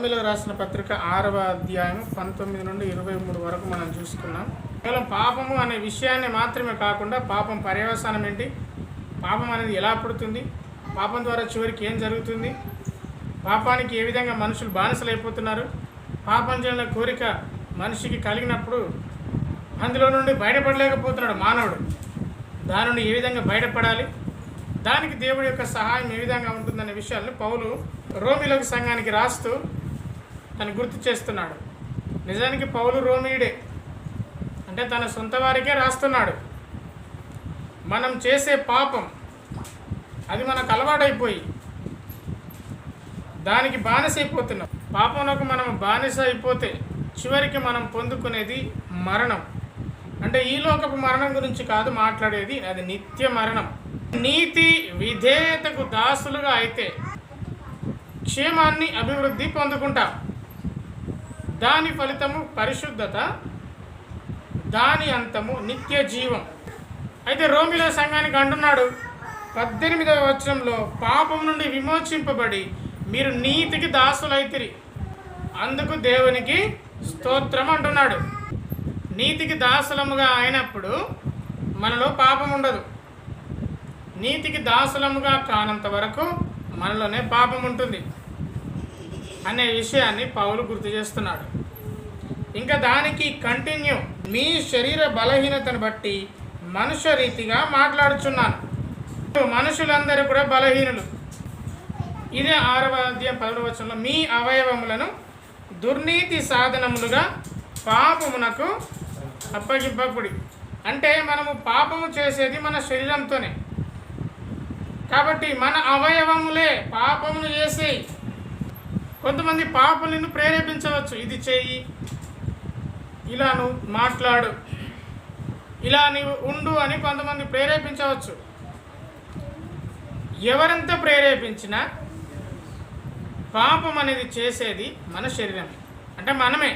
రోమిలో రాసిన పత్రిక ఆరవ అధ్యాయం పంతొమ్మిది నుండి ఇరవై మూడు వరకు మనం చూసుకున్నాం. కేవలం పాపము అనే విషయాన్ని మాత్రమే కాకుండా పాపం పర్యవసానం ఏంటి? పాపం అనేది ఎలా పుడుతుంది? పాపం ద్వారా చివరికి ఏం జరుగుతుంది? పాపానికి ఏ విధంగా మనుషులు బానిసలైపోతున్నారు? పాపం చేయడం కోరిక మనిషికి కలిగినప్పుడు అందులో నుండి బయటపడలేకపోతున్నాడు మానవుడు. దాని నుండి ఏ విధంగా బయటపడాలి? దానికి దేవుడి యొక్క సహాయం ఏ విధంగా ఉంటుందనే విషయాలను పౌలు రోమిలోకి సంఘానికి రాస్తూ తను గుర్తు చేస్తున్నాడు. నిజానికి పౌలు రోమియుడే. అంటే తన సొంత వారికే రాస్తున్నాడు. మనం చేసే పాపం అది మనకు అలవాటైపోయి దానికి బానిస అయిపోతున్నాం. పాపంలోకి మనం బానిస అయిపోతే చివరికి మనం పొందుకునేది మరణం. అంటే ఈ లోకపు మరణం గురించి కాదు మాట్లాడేది అది నిత్య మరణం. నీతి విధేయతకు దాసులుగా అయితే క్షేమాన్ని అభివృద్ధి పొందుకుంటాం. దాని ఫలితము పరిశుద్ధత దాని అంతము నిత్య జీవం. అయితే రోమిల సంఘానికి అంటున్నాడు పద్దెనిమిదవ వచనంలో పాపం నుండి విమోచింపబడి మీరు నీతికి దాసులైతిరి. అందుకు దేవునికి స్తోత్రం అంటున్నాడు. నీతికి దాసులముగా అయినప్పుడు మనలో పాపం ఉండదు. నీతికి దాసులముగా కానంత వరకు మనలోనే పాపం ఉంటుంది. అనే విషయాన్ని పౌలు గుర్తు చేస్తున్నాడు. ఇంకా దానికి కంటిన్యూ మీ శరీర బలహీనతను బట్టి మనుష్య రీతిగా మాట్లాడుచున్నాను. మనుషులందరూ కూడా బలహీనులు. ఇదే ఆరవ అధ్యాయం పదవ వచనంలో మీ అవయవములను దుర్నీతి సాధనములుగా పాపమునకు అప్పగింపకుడి అంటే మనము పాపము చేసేది మన శరీరంతోనే. కాబట్టి మన అవయవములే పాపమును చేసి కొంతమంది పాపలను ప్రేరేపించవచ్చు. ఇది చెయ్యి ఇలా నువ్వు మాట్లాడు. ఇలా నీవు ఉండు అని కొంతమంది ప్రేరేపించవచ్చు. ఎవరెంత ప్రేరేపించినా పాపం అనేది చేసేది మన శరీరం అంటే మనమే.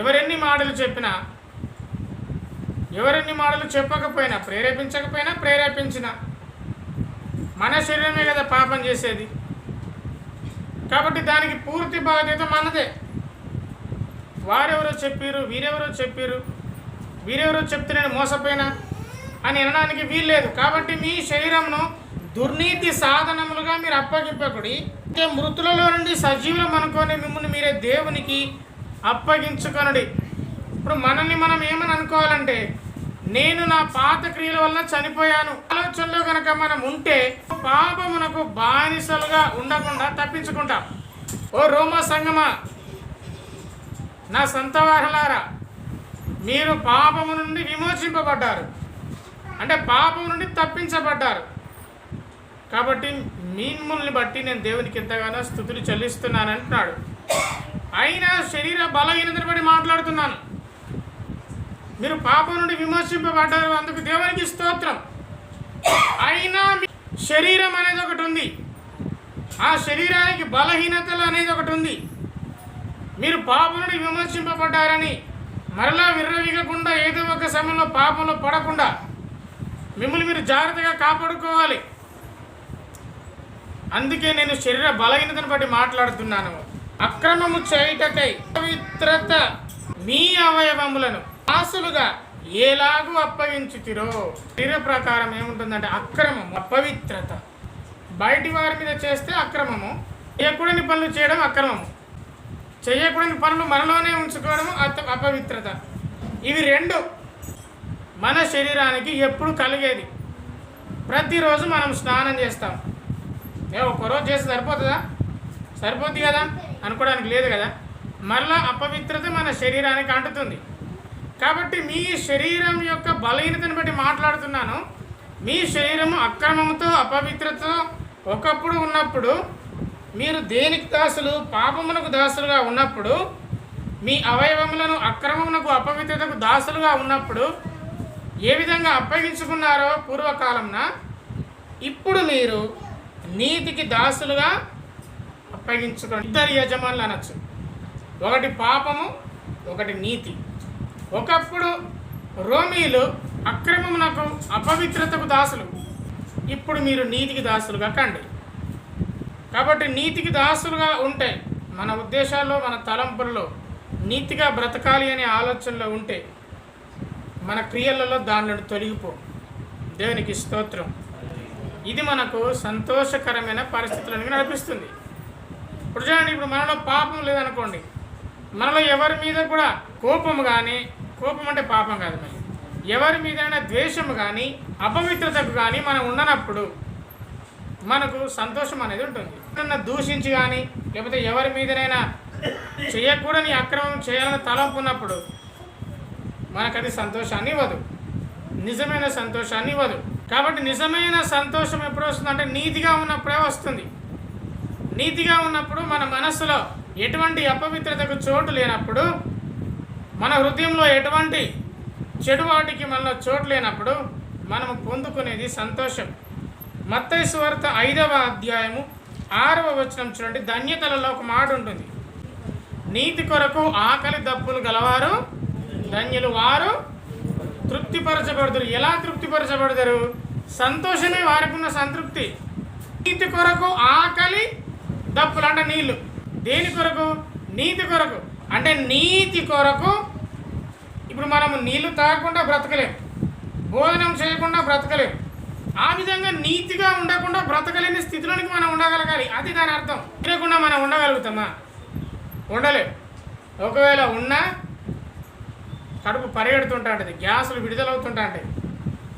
ఎవరెన్ని మాటలు చెప్పినా ఎవరెన్ని మాటలు చెప్పకపోయినా ప్రేరేపించకపోయినా ప్రేరేపించిన మన శరీరమే కదా పాపం చేసేది. కాబట్టి దానికి పూర్తి బాధ్యత మనదే. వారెవరో చెప్పారు వీరెవరో చెప్పారు వీరెవరో చెప్తే నేను మోసపోయినా అని అనడానికి వీల్లేదు. కాబట్టి మీ శరీరంను దుర్నీతి సాధనములుగా మీరు అప్పగింపకుడి అంటే మృతులలో నుండి సజీవులం అనుకొని మిమ్మల్ని మీరే దేవునికి అప్పగించుకొనడి. ఇప్పుడు మనల్ని మనం ఏమని అనుకోవాలంటే నేను నా పాత క్రియల వల్ల చనిపోయాను. ఆలోచనలో కనుక మనం ఉంటే పాపమునకు బానిసలుగా ఉండకుండా తప్పించుకుంటాం. ఓ రోమా సంగమా నా సొంత వారలారా మీరు పాపము నుండి విమోచింపబడ్డారు. అంటే పాపం నుండి తప్పించబడ్డారు. కాబట్టి మిమ్మల్ని బట్టి నేను దేవునికి ఎంతగానో స్థుతులు చెల్లిస్తున్నాను అంటున్నాడు అయినా శరీర బలహీనతను బట్టి మాట్లాడుతున్నాను. మీరు పాపం నుండి విమర్శింపబడ్డారు. అందుకు దేవునికి స్తోత్రం. అయినా శరీరం అనేది ఒకటి ఉంది. ఆ శరీరానికి బలహీనతలు అనేది ఒకటి ఉంది. మీరు పాపం నుండి విమర్శింపబడ్డారని మరలా విర్రవీగకుండా ఏదో ఒక సమయంలో పాపంలో పడకుండా మిమ్మల్ని మీరు జాగ్రత్తగా కాపాడుకోవాలి. అందుకే నేను శరీర బలహీనతను బట్టి మాట్లాడుతున్నాను. అక్రమము చేయుటకై పవిత్రత మీ అవయవములను ఆసులుగా ఏలాగూ అప్పగించుతిరో శరీర ప్రకారం ఏముంటుందంటే అక్రమం అపవిత్రత. బయటి వారి మీద చేస్తే అక్రమము చేయకూడని పనులు చేయడం అక్రమము. చేయకూడని పనులు మనలోనే ఉంచుకోవడం అత అపవిత్రత. ఇవి రెండు మన శరీరానికి ఎప్పుడు కలిగేది. ప్రతిరోజు మనం స్నానం చేస్తాం. ఏ ఒక్కరోజు చేస్తే సరిపోతుందా? సరిపోద్ది కదా? అనుకోవడానికి లేదు కదా? మరలా అపవిత్రత మన శరీరానికి అంటుతుంది. కాబట్టి మీ శరీరం యొక్క బలహీనతను బట్టి మాట్లాడుతున్నాను. మీ శరీరము అక్రమముతో అపవిత్రతో ఒకప్పుడు ఉన్నప్పుడు మీరు దేనికి దాసులు పాపమునకు దాసులుగా ఉన్నప్పుడు మీ అవయవములను అక్రమమునకు అపవిత్రతకు దాసులుగా ఉన్నప్పుడు ఏ విధంగా అప్పగించుకున్నారో పూర్వకాలంన ఇప్పుడు మీరు నీతికి దాసులుగా అప్పగించుకోండి ఇద్దరు యజమానులు అనొచ్చు. ఒకటి పాపము ఒకటి నీతి. ఒకప్పుడు రోమీలు అక్రమమునకు అపవిత్రతకు దాసులు. ఇప్పుడు మీరు నీతికి దాసులుగా కండి. కాబట్టి నీతికి దాసులుగా ఉంటే మన ఉద్దేశాల్లో మన తలంపుల్లో నీతిగా బ్రతకాలి అనే ఆలోచనలో ఉంటే మన క్రియలలో దానిలో తొలగిపో. దేవునికి స్తోత్రం. ఇది మనకు సంతోషకరమైన పరిస్థితులను నడిపిస్తుంది. ఇప్పుడు చూడండి ఇప్పుడు మనలో పాపం లేదనుకోండి. మనలో ఎవరి మీద కూడా కోపం కానీ కోపం అంటే పాపం కాదు మరి. ఎవరి మీదైనా ద్వేషము కానీ అపవిత్రతకు కానీ మనం ఉండనప్పుడు మనకు సంతోషం అనేది ఉంటుంది. ఎవరన్నా దూషించి కానీ లేకపోతే ఎవరి మీదనైనా చేయకూడని అక్రమం చేయాలని తలంపు ఉన్నప్పుడు మనకు అది సంతోషాన్ని ఇవ్వదు. నిజమైన సంతోషాన్ని ఇవ్వదు. కాబట్టి నిజమైన సంతోషం ఎప్పుడు వస్తుందంటే నీతిగా ఉన్నప్పుడే వస్తుంది. నీతిగా ఉన్నప్పుడు మన మనస్సులో ఎటువంటి అపవిత్రతకు చోటు లేనప్పుడు మన హృదయంలో ఎటువంటి చెడు వాటికి మనలో చోటు లేనప్పుడు మనము పొందుకునేది సంతోషం. మత్తయి ఐదవ అధ్యాయము ఆరవ వచనం చూడండి. ధన్యతలలో ఒక మాట ఉంటుంది. నీతి కొరకు ఆకలి దప్పులు గలవారు ధన్యులు వారు తృప్తిపరచబడతారు ఎలా తృప్తిపరచబడతారు సంతోషమే వారికి ఉన్న సంతృప్తి. నీతి కొరకు ఆకలి దప్పులు అంటే నీళ్ళు దేని కొరకు? నీతి కొరకు. అంటే నీతి కొరకు ఇప్పుడు మనము నీళ్ళు తాగకుండా బ్రతకలేం. భోజనం చేయకుండా బ్రతకలేం. ఆ విధంగా నీతిగా ఉండకుండా బ్రతకలేని స్థితిలోనికి మనం ఉండగలగాలి. అది దాని అర్థం. తినకుండా మనం ఉండగలుగుతామా? ఉండలేం. ఒకవేళ ఉన్నా కడుపు పరిగెడుతుంటా ఉంటుంది గ్యాసులు విడుదలవుతుంటాంటాయి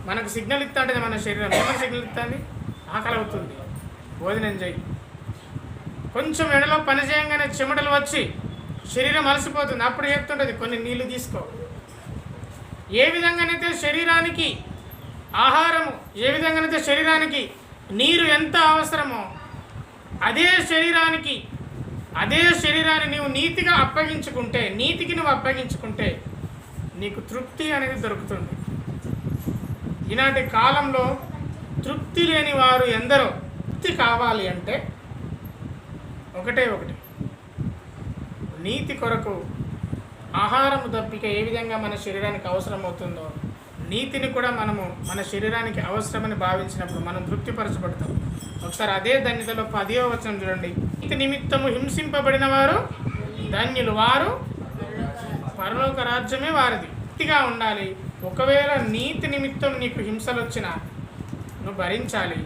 మనకు సిగ్నల్ ఇస్తుంటుంది మన శరీరం. ఏమైనా సిగ్నల్ ఇస్తుంది ఆకలి అవుతుంది. భోజనం చేయి కొంచెం ఎండలో పని చేయంగానే చెమటలు వచ్చి శరీరం అలసిపోతుంది. అప్పుడు చెప్తుంటుంది కొన్ని నీళ్ళు తీసుకో. ఏ విధంగానైతే శరీరానికి ఆహారము ఏ విధంగానైతే శరీరానికి నీరు ఎంత అవసరమో అదే శరీరానికి అదే శరీరాన్ని నీవు నీతిగా అప్పగించుకుంటే నీతికి నువ్వు అప్పగించుకుంటే నీకు తృప్తి అనేది దొరుకుతుంది. ఈనాటి కాలంలో తృప్తి లేని వారు ఎందరో తృప్తి కావాలి అంటే ఒకటే ఒకటి. నీతి కొరకు ఆహారము తప్పిక ఏ విధంగా మన శరీరానికి అవసరం అవుతుందో నీతిని కూడా మనము మన శరీరానికి అవసరమని భావించినప్పుడు మనం తృప్తిపరచబడతాం. ఒకసారి అదే ధన్యతలో పదివ వచనం చూడండి. నీతి నిమిత్తము హింసింపబడిన వారు ధన్యులు వారు పరలోక రాజ్యమే వారిది. నీతిగా ఉండాలి. ఒకవేళ నీతి నిమిత్తం నీకు హింసలు వచ్చినా నువ్వు భరించాలి.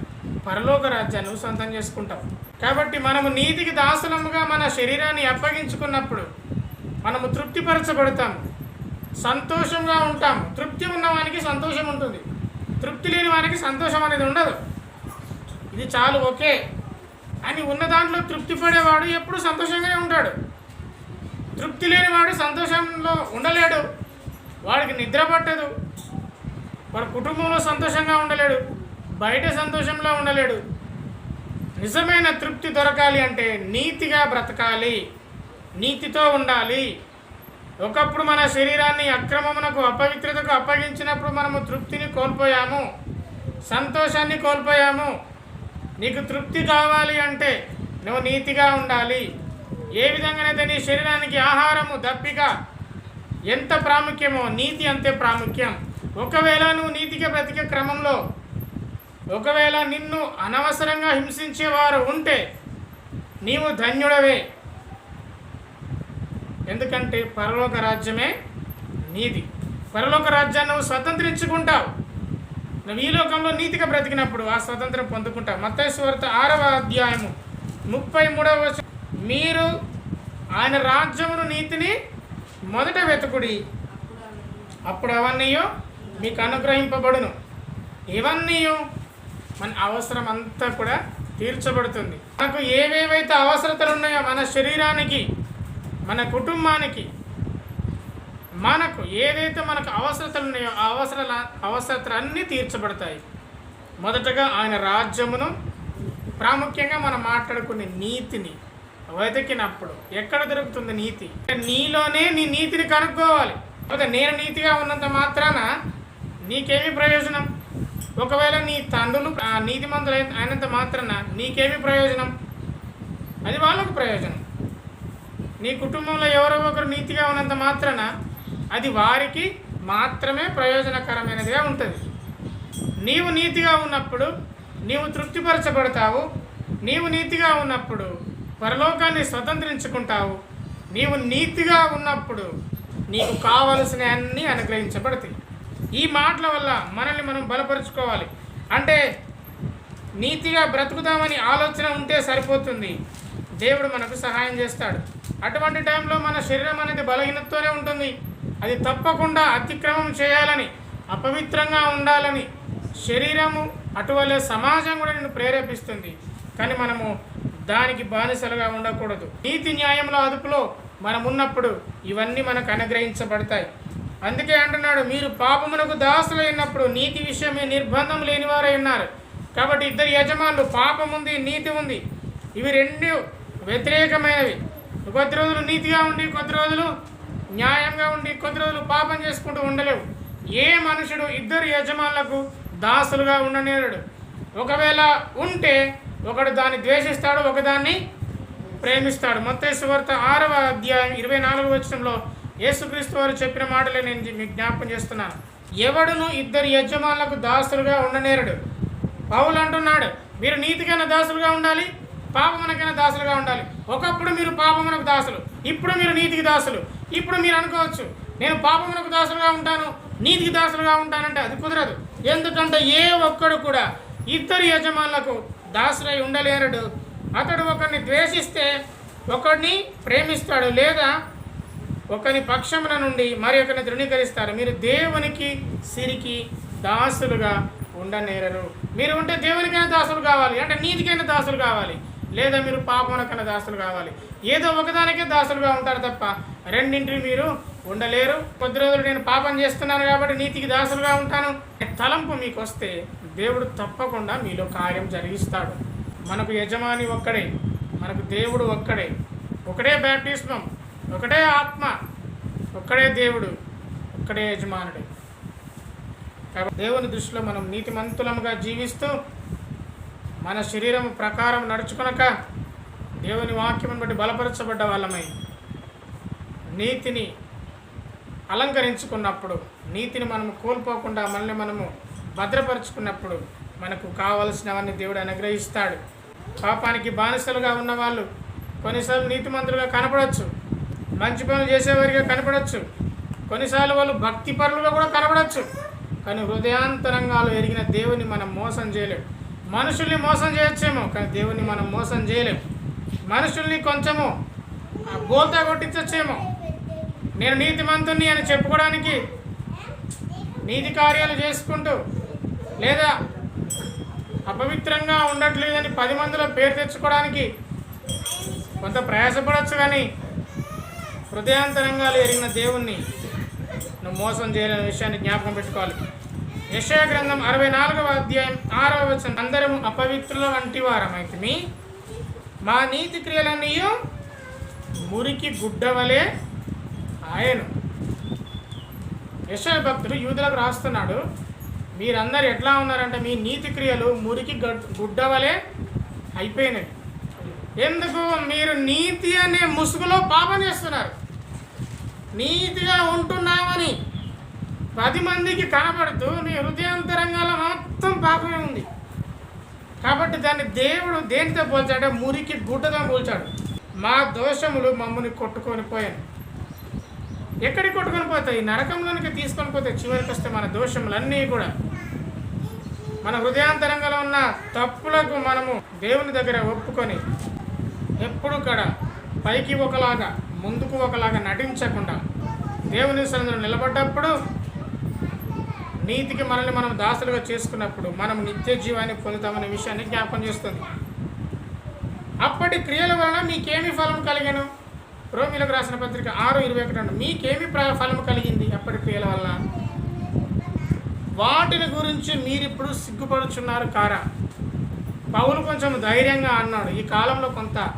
పరలోక రాజ్యాన్ని నువ్వు సొంతం చేసుకుంటావు. కాబట్టి మనము నీతికి దాసులముగా మన శరీరాన్ని అప్పగించుకున్నప్పుడు మనము తృప్తిపరచబడతాము. సంతోషంగా ఉంటాము. తృప్తి ఉన్నవానికి సంతోషం ఉంటుంది. తృప్తి లేని వారికి సంతోషం అనేది ఉండదు. ఇది చాలు ఓకే. అని ఉన్న దాంట్లో తృప్తి పడేవాడు ఎప్పుడు సంతోషంగానే ఉంటాడు. తృప్తి లేనివాడు సంతోషంలో ఉండలేడు. వాడికి నిద్ర పట్టదు. వాడి కుటుంబంలో సంతోషంగా ఉండలేడు. బయట సంతోషంలో ఉండలేడు. నిజమైన తృప్తి దొరకాలి అంటే నీతిగా బ్రతకాలి. నీతితో ఉండాలి. ఒకప్పుడు మన శరీరాన్ని అక్రమమునకు అపవిత్రతకు అప్పగించినప్పుడు మనము తృప్తిని కోల్పోయాము. సంతోషాన్ని కోల్పోయాము. నీకు తృప్తి కావాలి అంటే నువ్వు నీతిగా ఉండాలి. ఏ విధంగానైతే నీ శరీరానికి ఆహారము దప్పిక ఎంత ప్రాముఖ్యమో నీతి అంతే ప్రాముఖ్యం. ఒకవేళ నువ్వు నీతిగా బ్రతికే క్రమంలో ఒకవేళ నిన్ను అనవసరంగా హింసించేవారు ఉంటే నీవు ధన్యుడవే. ఎందుకంటే పరలోక రాజ్యమే నీది. పరలోక రాజ్యాన్ని నువ్వు స్వతంత్రించుకుంటావు. నువ్వు ఈ లోకంలో నీతిగా బ్రతికినప్పుడు ఆ స్వతంత్రం పొందుకుంటావు. మత్తేశ్వరత ఆరవ అధ్యాయము ముప్పై మూడవ మీరు ఆయన రాజ్యమును నీతిని మొదట వెతుకుడి. అప్పుడు అవన్నీయో మీకు అనుగ్రహింపబడును. ఇవన్నీయో మన అవసరం అంతా కూడా తీర్చబడుతుంది. మనకు ఏవేవైతే అవసరతలు ఉన్నాయో మన శరీరానికి మన కుటుంబానికి మనకు ఏదైతే మనకు అవసరతలు ఉన్నాయో ఆ అవసరాల అవసరతలన్నీ తీర్చబడతాయి. మొదటగా ఆయన రాజ్యమును ప్రాముఖ్యంగా మనం మాట్లాడుకునే నీతిని వెతికినప్పుడు ఎక్కడ దొరుకుతుంది నీతి? నీలోనే నీ నీతిని కనుక్కోవాలి. లేకపోతే నేను నీతిగా ఉన్నంత మాత్రాన నీకేమి ప్రయోజనం? ఒకవేళ నీ తండ్రులు ఆ నీతిమంతులు అయినంత మాత్రాన నీకేమి ప్రయోజనం? అది వాళ్ళకు ప్రయోజనం. నీ కుటుంబంలో ఎవరో ఒకరు నీతిగా ఉన్నంత మాత్రాన అది వారికి మాత్రమే ప్రయోజనకరమైనదిగా ఉంటుంది. నీవు నీతిగా ఉన్నప్పుడు నీవు తృప్తిపరచబడతావు. నీవు నీతిగా ఉన్నప్పుడు పరలోకాన్ని స్వతంత్రించుకుంటావు. నీవు నీతిగా ఉన్నప్పుడు నీకు కావలసిన అన్నీ అనుగ్రహించబడతాయి. ఈ మాటల వల్ల మనల్ని మనం బలపరుచుకోవాలి. అంటే నీతిగా బ్రతుకుదామని ఆలోచన ఉంటే సరిపోతుంది. దేవుడు మనకు సహాయం చేస్తాడు. అటువంటి టైంలో మన శరీరం అనేది బలహీనతతోనే ఉంటుంది. అది తప్పకుండా అతిక్రమం చేయాలని అపవిత్రంగా ఉండాలని శరీరము అటువలే సమాజం కూడా నిన్ను ప్రేరేపిస్తుంది. కానీ మనము దానికి బానిసలుగా ఉండకూడదు. నీతి న్యాయంలో అదుపులో మనం ఉన్నప్పుడు ఇవన్నీ మనకు అనుగ్రహించబడతాయి. అందుకే అంటున్నాడు మీరు పాపమునకు దాసులైనప్పుడు నీతి విషయమే నిర్బంధం లేనివారై ఉన్నారు. కాబట్టి ఇద్దరు యజమానులు పాపం ఉంది నీతి ఉంది. ఇవి రెండు వ్యతిరేకమైనవి. కొద్ది రోజులు నీతిగా ఉండి కొద్ది రోజులు న్యాయంగా ఉండి కొద్ది రోజులు పాపం చేసుకుంటూ ఉండలేవు. ఏ మనుషుడు ఇద్దరు యజమానులకు దాసులుగా ఉండనేరడు ఒకవేళ ఉంటే ఒకడు దాన్ని ద్వేషిస్తాడు ఒకదాన్ని ప్రేమిస్తాడు. మొత్తం సువార్త ఆరవ అధ్యాయం ఇరవై నాలుగు వచ్చంలో యేసుక్రీస్తు వారు చెప్పిన మాటలే నేను మీకు జ్ఞాపకం చేస్తున్నాను. ఎవడును ఇద్దరు యజమానులకు దాసులుగా ఉండనేరడు. పౌలు అంటున్నాడు మీరు నీతికైనా దాసులుగా ఉండాలి పాపమునకైనా దాసులుగా ఉండాలి. ఒకప్పుడు మీరు పాపమునకు దాసులు ఇప్పుడు మీరు నీతికి దాసులు ఇప్పుడు మీరు అనుకోవచ్చు నేను పాపమునకు దాసులుగా ఉంటాను నీతికి దాసులుగా ఉంటానంటే అది కుదరదు. ఎందుకంటే ఏ ఒక్కడు కూడా ఇద్దరు యజమానులకు దాసులై ఉండలేరడు. అతడు ఒకరిని ద్వేషిస్తే ఒకడిని ప్రేమిస్తాడు లేదా ఒకని పక్షమున నుండి మరి ఒకరిని ధృవీకరిస్తారు. మీరు దేవునికి సిరికి దాసులుగా ఉండనేరరు. మీరు ఉంటే దేవునికైనా దాసులు కావాలి. అంటే నీతికైనా దాసులు కావాలి. లేదా మీరు పాపమునకైనా దాసులు కావాలి. ఏదో ఒకదానికే దాసులుగా ఉంటారు తప్ప రెండింటిని మీరు ఉండలేరు. కొద్ది రోజులు నేను పాపం చేస్తున్నాను కాబట్టి నీతికి దాసులుగా ఉంటాను. తలంపు మీకు వస్తే దేవుడు తప్పకుండా మీలో కార్యం జరిగిస్తాడు. మనకు యజమాని ఒక్కడే మనకు దేవుడు ఒక్కడే. ఒకటే బ్యాప్టిస్మం. ఒకటే ఆత్మ ఒక్కడే దేవుడు ఒక్కడే యజమానుడు. కాబట్టి దేవుని దృష్టిలో మనం నీతిమంతులముగా జీవిస్తూ మన శరీరం ప్రకారం నడుచుకునక దేవుని వాక్యమును బట్టి బలపరచబడ్డ వాళ్ళమై నీతిని అలంకరించుకున్నప్పుడు నీతిని మనము కోల్పోకుండా మనల్ని మనము భద్రపరుచుకున్నప్పుడు మనకు కావలసినవన్నీ దేవుడు అనుగ్రహిస్తాడు. పాపానికి బానిసలుగా ఉన్న వాళ్ళు కొన్నిసార్లు నీతిమంతులుగా కనపడవచ్చు మంచి పనులు చేసేవారిగా కనపడవచ్చు కొన్నిసార్లు వాళ్ళు భక్తి పరులుగా కూడా కనపడవచ్చు కానీ హృదయాంతరంగాలు ఎరిగిన దేవుని మనం మోసం చేయలేం. మనుషుల్ని మోసం చేయొచ్చేమో కానీ దేవుని మనం మోసం చేయలేం. మనుషుల్ని కొంచెము ఆ బోల్తా కొట్టించచ్చేమో. నేను నీతిమంతుని అని చెప్పుకోవడానికి నీతి కార్యాలు చేసుకుంటూ లేదా అపవిత్రంగా ఉండట్లేదని పది మందిలో పేరు తెచ్చుకోవడానికి కొంత ప్రయాసపడవచ్చు కానీ హృదయాంతరంగాలు ఎరిగిన దేవుణ్ణి నువ్వు మోసం చేయలేని విషయాన్ని జ్ఞాపకం పెట్టుకోవాలి. యశయ గ్రంథం అరవై నాలుగవ అధ్యాయం ఆరవ వచనం. అందరము అపవిత్రుల వంటి వారమైతిమి. మా నీతి క్రియలన్నీ మురికి గుడ్డవలే ఆయను. యశయ భక్తుడు యూదులకు రాస్తున్నాడు మీరందరు ఎట్లా ఉన్నారంటే మీ నీతి క్రియలు మురికి గుడ్డవలే అయిపోయినవి. ఎందుకు? మీరు నీతి అనే ముసుగులో పాపం చేస్తున్నారు. నీతిగా ఉంటున్నామని పది మందికి కనబడుతూ నీ హృదయాంతరంగాల మొత్తం పాపమే ఉంది. కాబట్టి దాన్ని దేవుడు దేనితో పోల్చాడు మురికి గుడ్డతో పోల్చాడు. మా దోషములు మమ్మల్ని కొట్టుకొని పోయాను ఎక్కడికి కొట్టుకొని పోతాయి? నరకంలోనికి తీసుకొని పోతాయి చివరికి వస్తే మన దోషములన్నీ కూడా మన హృదయాంతరంగంలో ఉన్న తప్పులకు మనము దేవుని దగ్గర ఒప్పుకొని ఎప్పుడు కూడా పైకి ఒకలాగా ముందుకు ఒకలాగా నటించకుండా దేవుని సన్నిధిలో నిలబడ్డప్పుడు నీతికి మనల్ని మనం దాసులుగా చేసుకున్నప్పుడు మనం నిత్య జీవాన్ని పొందుతామనే విషయాన్ని జ్ఞాపకం చేస్తుంది. అప్పటి క్రియల వలన మీకేమి ఫలం కలిగాను? రోమిలకు రాసిన పత్రిక ఆరు ఇరవై ఒకటి రెండు మీకేమి ప్ర- ఫలం కలిగింది అప్పటి క్రియల వలన? వాటిని గురించి మీరిప్పుడు సిగ్గుపడుచున్నారు కారా? పౌలు కొంచెం ధైర్యంగా అన్నాడు ఈ కాలంలో కొంత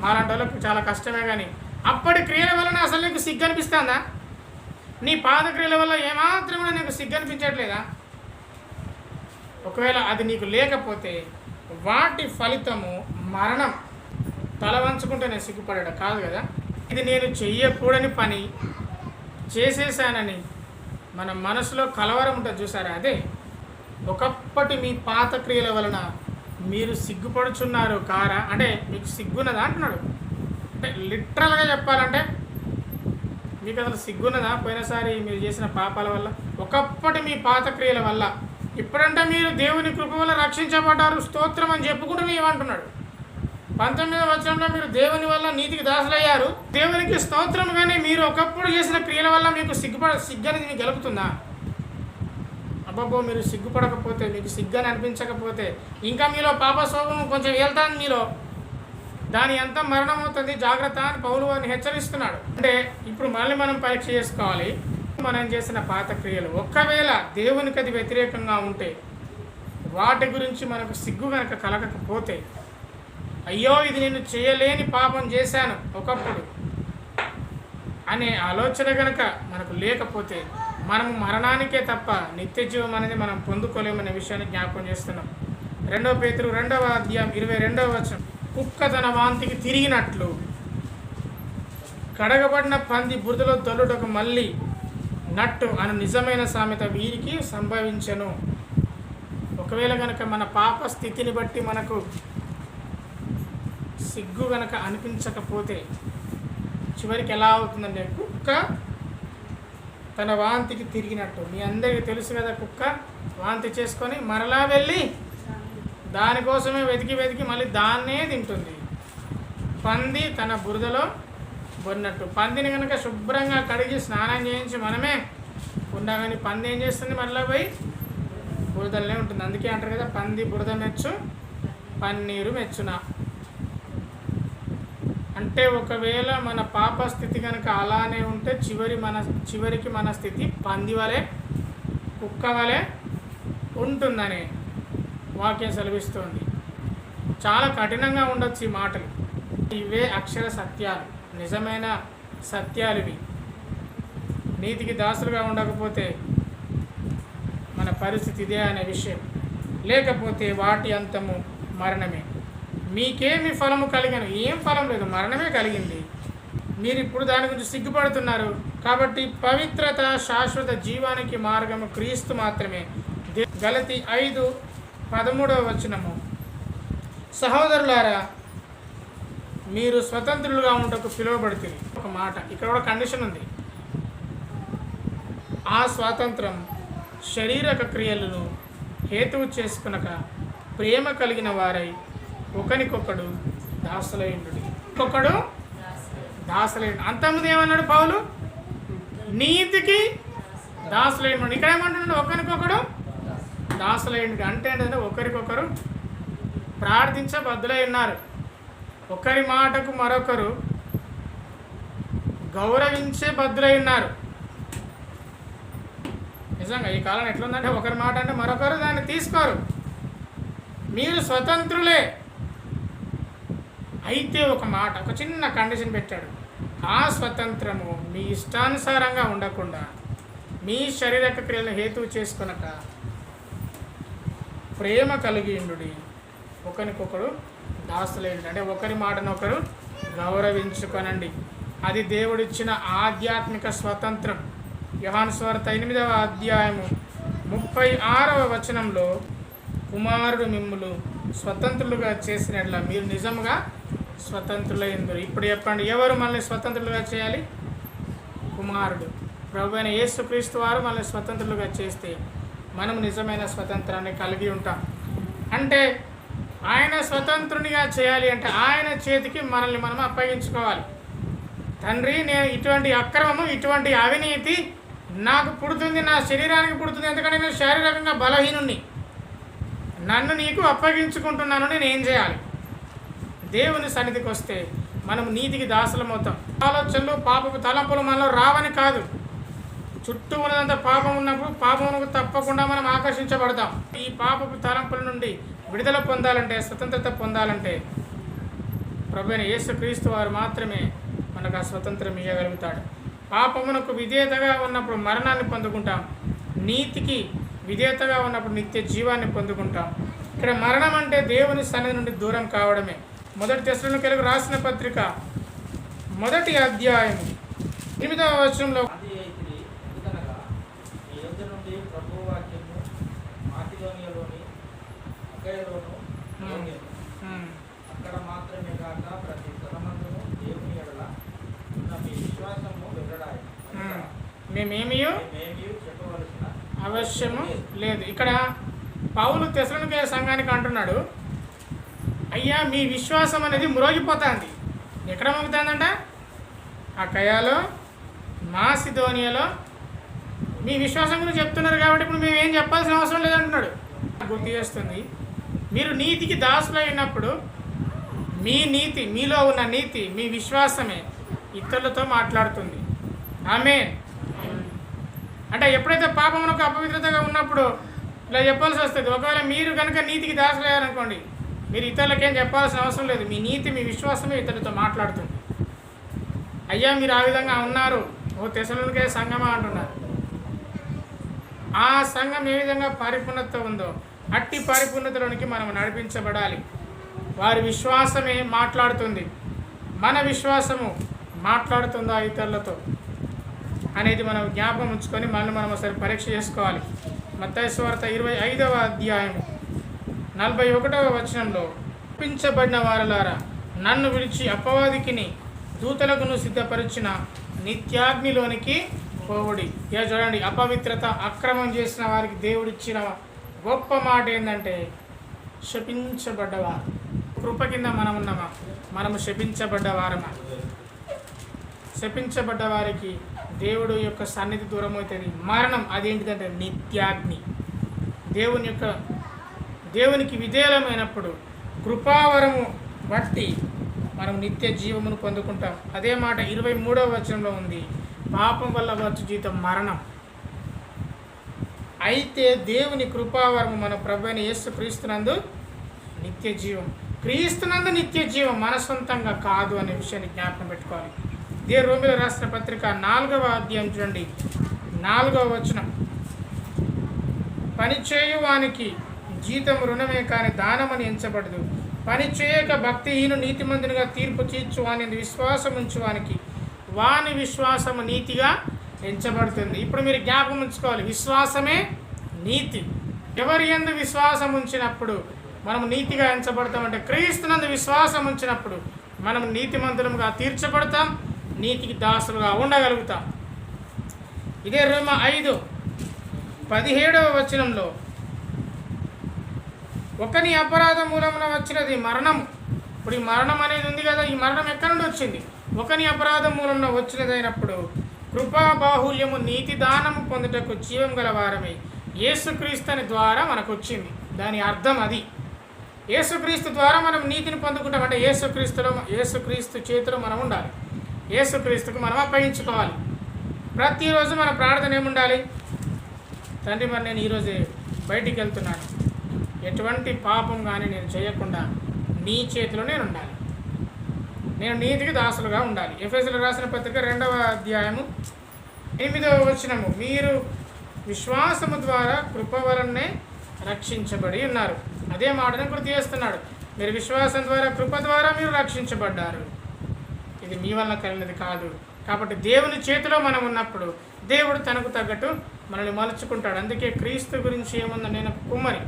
మాలాంటి వాళ్ళకి చాలా కష్టమే కానీ అప్పటి క్రియల వలన అసలు నీకు సిగ్గు అనిపిస్తుందా? నీ పాద క్రియల వల్ల ఏమాత్రం కూడా నీకు సిగ్గు అనిపించట్లేదా? ఒకవేళ అది నీకు లేకపోతే వాటి ఫలితము మరణం. తల వంచుకుంటే నేను సిగ్గుపడాడు కాదు కదా? ఇది నేను చెయ్యకూడని పని చేసేసానని మన మనసులో కలవరం ఉంటుంది చూసారా అదే? ఒకప్పటి మీ పాత క్రియల వలన మీరు సిగ్గుపడుచున్నారు కారా? అంటే మీకు సిగ్గున్నదా అంటున్నాడు. అంటే లిటరల్గా చెప్పాలంటే మీకు అసలు సిగ్గున్నదా? పోయినసారి మీరు చేసిన పాపాల వల్ల ఒకప్పటి మీ పాత క్రియల వల్ల. ఇప్పుడంటే మీరు దేవుని కృప వల్ల రక్షించబడ్డారు. స్తోత్రం అని చెప్పుకుంటూనే ఏమంటున్నాడు పంతొమ్మిదవ వచనంలో మీరు దేవుని వల్ల నీతికి దాసులయ్యారు. దేవునికి స్తోత్రం కానీ మీరు ఒకప్పుడు చేసిన క్రియల వల్ల మీకు సిగ్గుపడ సిగ్గు అనేది మీకు గెలుపుతుందా? అబ్బబ్బో మీరు సిగ్గుపడకపోతే మీకు సిగ్గని అనిపించకపోతే ఇంకా మీలో పాప స్వభావం కొంచెం వెళ్తాను మీలో. దాని ఎంత మరణం అవుతుంది జాగ్రత్త అని పౌలు వారిని హెచ్చరిస్తున్నాడు. అంటే ఇప్పుడు మళ్ళీ మనం పరీక్ష చేసుకోవాలి. మనం చేసిన పాత క్రియలు? ఒక్కవేళ దేవునికి అది వ్యతిరేకంగా ఉంటే వాటి గురించి మనకు సిగ్గు కనుక కలగకపోతే అయ్యో ఇది నేను చేయలేని పాపం చేశాను ఒకప్పుడు అనే ఆలోచన కనుక మనకు లేకపోతే మనం మరణానికే తప్ప నిత్య జీవం అనేది మనం పొందుకోలేమనే విషయాన్ని జ్ఞాపకం చేస్తున్నాం. రెండవ పేతురు రెండవ అధ్యాయం ఇరవై రెండవ వచనం. కుక్క తన వాంతికి తిరిగినట్లు. కడగబడిన పంది బురదలో తొలుటకు మళ్ళీ నట్టు అను నిజమైన సామెత వీరికి సంభవించను. ఒకవేళ కనుక మన పాప స్థితిని బట్టి మనకు సిగ్గు గనక అనిపించకపోతే చివరికి ఎలా అవుతుందంటే కుక్క తన వాంతికి తిరిగినట్టు. మీ అందరికీ తెలుసు కదా కుక్క వాంతి చేసుకొని మరలా వెళ్ళి దానికోసమే వెతికి వెతికి మళ్ళీ దాన్నే తింటుంది. పంది తన బురదలో బొన్నట్టు. పందిని కనుక శుభ్రంగా కడిగి స్నానం చేయించి మనమే ఉన్నా కానీ పంది ఏం చేస్తుంది? మళ్ళీ పోయి బురదలనే ఉంటుంది. అందుకే అంటారు కదా పంది బురద మెచ్చు పన్నీరు మెచ్చున. అంటే ఒకవేళ మన పాప స్థితి కనుక అలానే ఉంటే చివరి మన చివరికి మన స్థితి పంది వలె కుక్క వలె ఉంటుందని. వాక్యం సెలవిస్తోంది? చాలా కఠినంగా ఉండొచ్చు ఈ మాటలు. ఇవే అక్షర సత్యాలు. నిజమైన సత్యాలు ఇవి నీతికి దాసులుగా ఉండకపోతే మన పరిస్థితి ఇదే అనే విషయం. లేకపోతే వాటి అంతము మరణమే. మీకేమి ఫలము కలిగను? ఏం ఫలం లేదు. మరణమే కలిగింది. మీరు ఇప్పుడు దాని గురించి సిగ్గుపడుతున్నారు. కాబట్టి పవిత్రత శాశ్వత జీవానికి మార్గము క్రీస్తు మాత్రమే. గలతి ఐదు పదమూడవ వచనము. సహోదరులారా మీరు స్వతంత్రులుగా ఉంటకు పిలువబడితే ఒక మాట ఇక్కడ కూడా కండిషన్ ఉంది. ఆ స్వాతంత్రం శరీరక క్రియలను హేతువు చేసుకునక ప్రేమ కలిగిన వారై ఒకనికొకడు దాసలైండు ఒక్కొక్కడు దాసలైండు అంతకుముందు ఏమన్నాడు పౌలు? నీతికి దాసులైండు ఇక్కడ ఏమంటున్నాడు? ఒకరికొకడు దాసులైండు అంటే ఏంటంటే ఒకరికొకరు ప్రార్థించే బద్దులై ఉన్నారు. ఒకరి మాటకు మరొకరు గౌరవించే బద్దులై ఉన్నారు. నిజంగా ఈ కాలం ఎట్లుందంటే ఒకరి మాట అంటే మరొకరు దాన్ని తీసుకోరు. మీరు స్వతంత్రులే. అయితే ఒక మాట ఒక చిన్న కండిషన్ పెట్టాడు. ఆ స్వతంత్రము మీ ఇష్టానుసారంగా ఉండకుండా మీ శరీరక క్రియలను హేతువు చేసుకొనక ప్రేమ కలిగి ఒకరికొకరు ఒకరికొకడు దాసులేండి అంటే ఒకరి మాటనొకరు గౌరవించుకొనండి. అది దేవుడిచ్చిన ఆధ్యాత్మిక స్వతంత్రం. యోహాను స్వార్త ఎనిమిదవ అధ్యాయము ముప్పై ఆరవ వచనంలో కుమారుడు మిమ్ములు స్వతంత్రులుగా చేసినట్ల మీరు నిజముగా స్వతంత్రులైందరు. ఇప్పుడు చెప్పండి ఎవరు మనల్ని స్వతంత్రులుగా చేయాలి? కుమారుడు. ప్రభు అయిన యేసుక్రీస్తు వారు మనల్ని స్వతంత్రులుగా చేస్తే మనం నిజమైన స్వతంత్రాన్ని కలిగి ఉంటాం. అంటే ఆయన స్వతంత్రునిగా చేయాలి అంటే ఆయన చేతికి మనల్ని మనం అప్పగించుకోవాలి. తండ్రి నేను ఇటువంటి అక్రమము ఇటువంటి అవినీతి నాకు పుడుతుంది నా శరీరానికి పుడుతుంది ఎందుకంటే నేను శారీరకంగా బలహీనుణ్ణి. నన్ను నీకు అప్పగించుకుంటున్నాను నేను ఏం చేయాలి? దేవుని సన్నిధికి వస్తే మనం నీతికి దాసులమవుతాం. ఆలోచనలు పాపపు తలంపులు మనలో రావని కాదు. చుట్టూ ఉన్నదంతా పాపం ఉన్నప్పుడు పాపమునకు తప్పకుండా మనం ఆకర్షించబడతాం. ఈ పాపపు తలంపుల నుండి విడుదల పొందాలంటే స్వతంత్రత పొందాలంటే ప్రభు అయిన యేసుక్రీస్తు వారు మాత్రమే మనకు ఆ స్వతంత్రం ఇవ్వగలుగుతాడు పాపమునకు విధేయతగా ఉన్నప్పుడు మరణాన్ని పొందుకుంటాం. నీతికి విధేయతగా ఉన్నప్పుడు నిత్య జీవాన్ని పొందుకుంటాం. ఇక్కడ మరణం అంటే దేవుని సన్నిధి నుండి దూరం కావడమే. మొదటి దశలను కలిగి రాసిన పత్రిక మొదటి అధ్యాయం ఎనిమిదవ వచనంలో అది అయితే ఎందుకనగా మీ ఉమ్. అక్కడ మాత్రమే కాక ప్రతి దేవుని ఎడల ఉన్న మీ విశ్వాసము మేమేమి చెప్పవలసిన అవశ్యము లేదు. ఇక్కడ పౌలు తెసలనికే సంఘానికి అంటున్నాడు అయ్యా మీ విశ్వాసం అనేది మ్రోగిపోతుంది. ఎక్కడ మోగుతుందంట? ఆ కయాలో మాసిధోనియాలో మీ విశ్వాసం గురించి చెప్తున్నారు కాబట్టి ఇప్పుడు మేము ఏం చెప్పాల్సిన అవసరం లేదంటున్నాడు. గుర్తు చేస్తుంది. మీరు నీతికి దాసులై ఉన్నప్పుడు మీ నీతి మీలో ఉన్న నీతి మీ విశ్వాసమే ఇతరులతో మాట్లాడుతుంది. ఆమె అంటే ఎప్పుడైతే పాపమునకు అపవిత్రతగా ఉన్నప్పుడు ఇలా చెప్పాల్సి వస్తుంది. ఒకవేళ మీరు కనుక నీతికి దాసలయ్యారనుకోండి మీరు ఇతరులకేం చెప్పాల్సిన అవసరం లేదు. మీ నీతి మీ విశ్వాసమే ఇతరులతో మాట్లాడుతుంది. అయ్యా మీరు ఆ విధంగా ఉన్నారు. ఓ తెసలునికే సంఘమా అంటున్నారు. ఆ సంఘం ఏ విధంగా పరిపూర్ణత ఉందో అట్టి పరిపూర్ణతలోనికి మనం నడిపించబడాలి. వారి విశ్వాసమే మాట్లాడుతుంది. మన విశ్వాసము మాట్లాడుతుందా ఇతరులతో అనేది మనం జ్ఞాపకం ఉంచుకొని మనల్ని మనం ఒకసారి పరీక్ష చేసుకోవాలి. మత్తైస్వార్త ఇరవై ఐదవ అధ్యాయం నలభై ఒకటవ వచనంలో ఒప్పించబడిన వారలారా నన్ను విడిచి అపవాదికిని దూతలకును సిద్ధపరిచిన నిత్యాగ్నిలోనికి పోవుడి. ఇక చూడండి అపవిత్రత అక్రమం చేసిన వారికి దేవుడిచ్చిన గొప్ప మాట ఏంటంటే శపించబడ్డవారు కృప కింద మనం ఉన్నామా? మనము శపించబడ్డవారమా? శపించబడ్డ వారికి దేవుడు యొక్క సన్నిధి దూరం అవుతుంది మరణం అదేంటిదంటే నిత్యాగ్ని. దేవుని యొక్క దేవునికి విధేయమైనప్పుడు కృపావరము బట్టి మనం నిత్య జీవమును పొందుకుంటాం. అదే మాట ఇరవై మూడవ వచనంలో ఉంది. పాపం వల్ల వచ్చు జీతం మరణం. అయితే దేవుని కృపావరము మన ప్రభు అయిన యేసు క్రీస్తునందు నిత్య జీవం. క్రీస్తునందు నిత్య జీవం మన సొంతంగా కాదు అనే విషయాన్ని జ్ఞాపకం పెట్టుకోవాలి. ఇదే రోమిల రాష్ట్ర పత్రిక నాలుగవ అధ్యాయం చూడండి. నాలుగవ వచనం. పని చేయువానికి జీతం రుణమే కాని దానమని ఎంచబడదు. పని చేయక భక్తిహీను నీతిమంతునిగా తీర్పు తీర్చువాని విశ్వాసం ఉంచువానికి వాని విశ్వాసము నీతిగా ఎంచబడుతుంది. ఇప్పుడు మీరు జ్ఞాపకం ఉంచుకోవాలి. విశ్వాసమే నీతి. ఎవరి ఎందు విశ్వాసం ఉంచినప్పుడు మనం నీతిగా ఎంచబడతామంటే క్రీస్తునందు విశ్వాసం ఉంచినప్పుడు మనం నీతిమంతులుగా తీర్చబడతాం నీతికి దాసులుగా ఉండగలుగుతాం. ఇదే రోమ ఐదు పదిహేడవ వచనంలో ఒకని అపరాధం మూలమున వచ్చినది మరణం ఇప్పుడు ఈ మరణం అనేది ఉంది కదా ఈ మరణం ఎక్కడి నుండి వచ్చింది? ఒకని అపరాధం మూలమున వచ్చినదైనప్పుడు కృపాబాహుల్యము నీతి దానము పొందుటకు జీవం గల వారమై. యేసుక్రీస్తుని ద్వారా మనకు వచ్చింది దాని అర్థం అది. యేసుక్రీస్తు ద్వారా మనం నీతిని పొందుకుంటాం అంటే యేసుక్రీస్తులో యేసుక్రీస్తు చేతిలో మనం ఉండాలి. యేసుక్రీస్తుకు మనం అప్పగించుకోవాలి. ప్రతిరోజు మన ప్రార్థన ఏముండాలి? తండ్రి మరి నేను ఈరోజు బయటికి వెళ్తున్నాను. ఎటువంటి పాపం కానీ నేను చేయకుండా నీ చేతిలో నేను ఉండాలి. నేను నీతికి దాసులుగా ఉండాలి. ఎఫ్ఎస్ఎల్ రాసిన పత్రిక రెండవ అధ్యాయము ఎనిమిదవ వచనము. మీరు విశ్వాసము ద్వారా కృప వలనే రక్షించబడి ఉన్నారు. అదే మాటను గుర్తు చేస్తున్నాడు. మీరు విశ్వాసం ద్వారా కృప ద్వారా మీరు రక్షించబడ్డారు. ఇది మీ వలన కలిగినది కాదు. కాబట్టి దేవుని చేతిలో మనం ఉన్నప్పుడు దేవుడు తనకు తగ్గట్టు మనల్ని మలుచుకుంటాడు. అందుకే క్రీస్తు గురించి ఏముంది? నేను కుమ్మరి.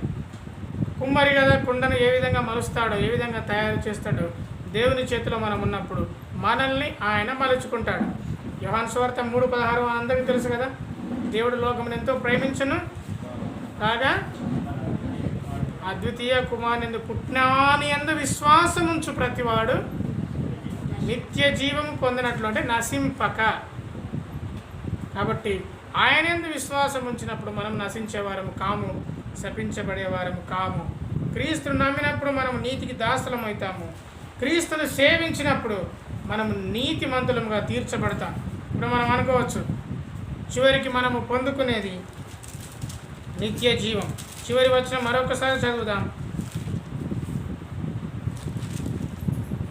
కుమ్మరి కదా కుండను ఏ విధంగా మలుస్తాడో ఏ విధంగా తయారు చేస్తాడో దేవుని చేతిలో మనం ఉన్నప్పుడు మనల్ని ఆయన మలుచుకుంటాడు. యోహాన్ స్వార్థ మూడు పదహారు అందరికీ తెలుసు కదా? దేవుడు లోకమును ఎంతో ప్రేమించను. కాగా అద్వితీయ కుమారుని పుట్టినాని ఎందు విశ్వాసం ఉంచు ప్రతివాడు నిత్య జీవం పొందినట్లు అంటే నశింపక. కాబట్టి ఆయన ఎందు విశ్వాసం ఉంచినప్పుడు మనం నశించేవారము కాము శపించబడేవారము కాము. క్రీస్తును నమ్మినప్పుడు మనం నీతికి దాసులం అవుతాము క్రీస్తును సేవించినప్పుడు మనం నీతిమంతులముగా తీర్చబడతాం. ఇప్పుడు మనం అనుకోవచ్చు చివరికి మనము పొందుకునేది నిత్య జీవం. చివరి వచ్చిన మరొకసారి చదువుదాం.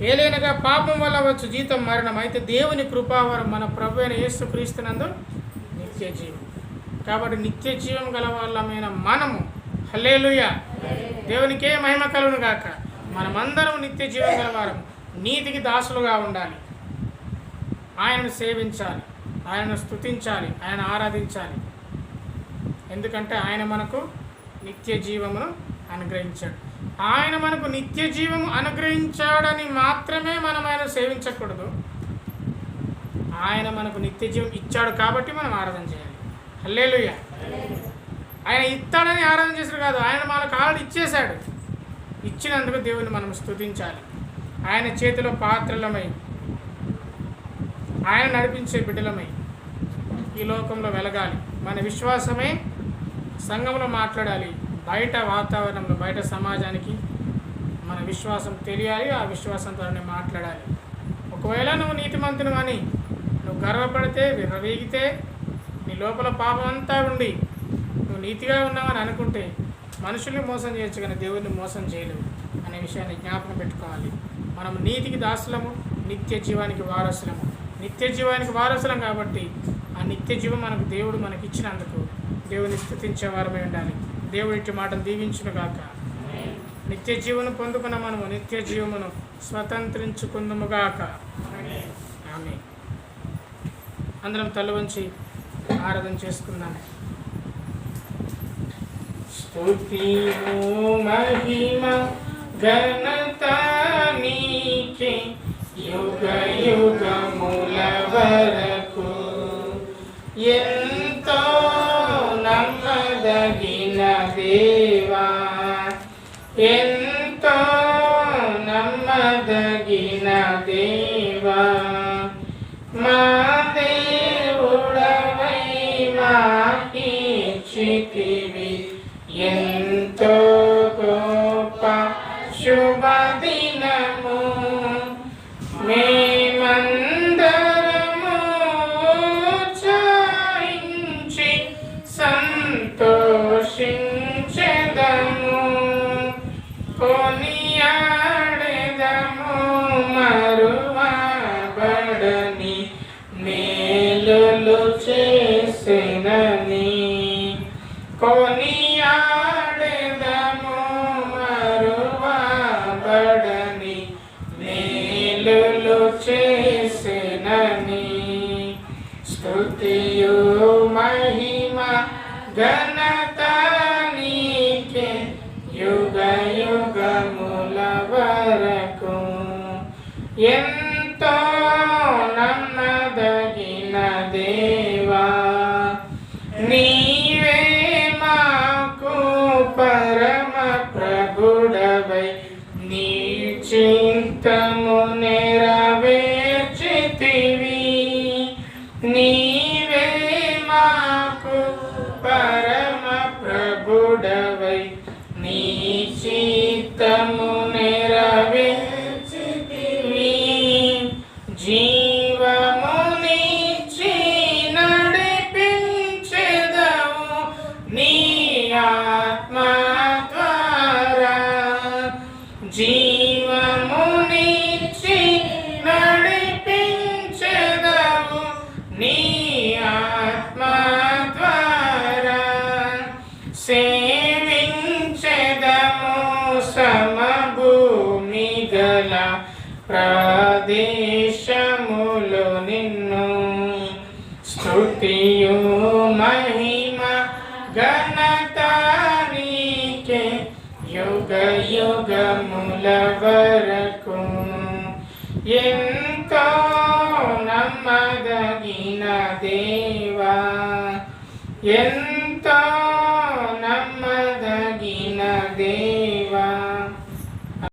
ఏలైనగా పాపం వల్ల వచ్చు జీతం మరణం. అయితే దేవుని కృపావరం మన ప్రభు అయిన యేసు క్రీస్తునందు నిత్య జీవం. కాబట్టి నిత్య జీవం గల వాళ్ళమైన మనము. హల్లేలుయ. దేవునికే మహిమ కలుగును గాక మనమందరం నిత్య జీవం గలవారం నీతికి దాసులుగా ఉండాలి. ఆయనను సేవించాలి. ఆయనను స్తుతించాలి. ఆయన ఆరాధించాలి. ఎందుకంటే ఆయన మనకు నిత్య జీవమును అనుగ్రహించాడు. ఆయన మనకు నిత్య జీవము అనుగ్రహించాడని మాత్రమే మనం ఆయన సేవించకూడదు. ఆయన మనకు నిత్య జీవం ఇచ్చాడు కాబట్టి మనం ఆరాధన చేయాలి. హల్లేలుయ్య ఆయన ఇస్తాడని ఆరాధన చేశాడు కాదు. ఆయన మనకు ఆల్రెడీ ఇచ్చేశాడు. ఇచ్చినందుకు దేవుని మనం స్తుతించాలి. ఆయన చేతిలో పాత్రలమై ఆయన నడిపించే బిడ్డలమై ఈ లోకంలో వెలగాలి. మన విశ్వాసమే సంఘంలో మాట్లాడాలి. బయట వాతావరణంలో బయట సమాజానికి మన విశ్వాసం తెలియాలి ఆ విశ్వాసంతోనే మాట్లాడాలి. ఒకవేళ నువ్వు నీతిమంతుని అని నువ్వు గర్వపడితే విర్రవీగితే నీ లోపల పాపం అంతా ఉండి నువ్వు నీతిగా ఉన్నావని అనుకుంటే మనుషుల్ని మోసం చేయొచ్చు కానీ దేవుడిని మోసం చేయలేము అనే విషయాన్ని జ్ఞాపకం పెట్టుకోవాలి. మనం నీతికి దాసులము నిత్య జీవానికి వారసులము. నిత్య జీవానికి వారసులం కాబట్టి ఆ నిత్య జీవం మనకు దేవుడు మనకి ఇచ్చినందుకు దేవుని స్థుతించే వారమే ఉండాలి. దేవుడి ఇట్టి మాటను దీవించును గాక. నిత్య జీవను పొందుకున్న మనము నిత్య జీవమును స్వతంత్రించుకుందుముగాక ఆమె అందరం తల వంచి ఆరాధన చేసుకుందాం. స్థుతిము మహిమ ఘనత నీకే యుగ இறைவா என்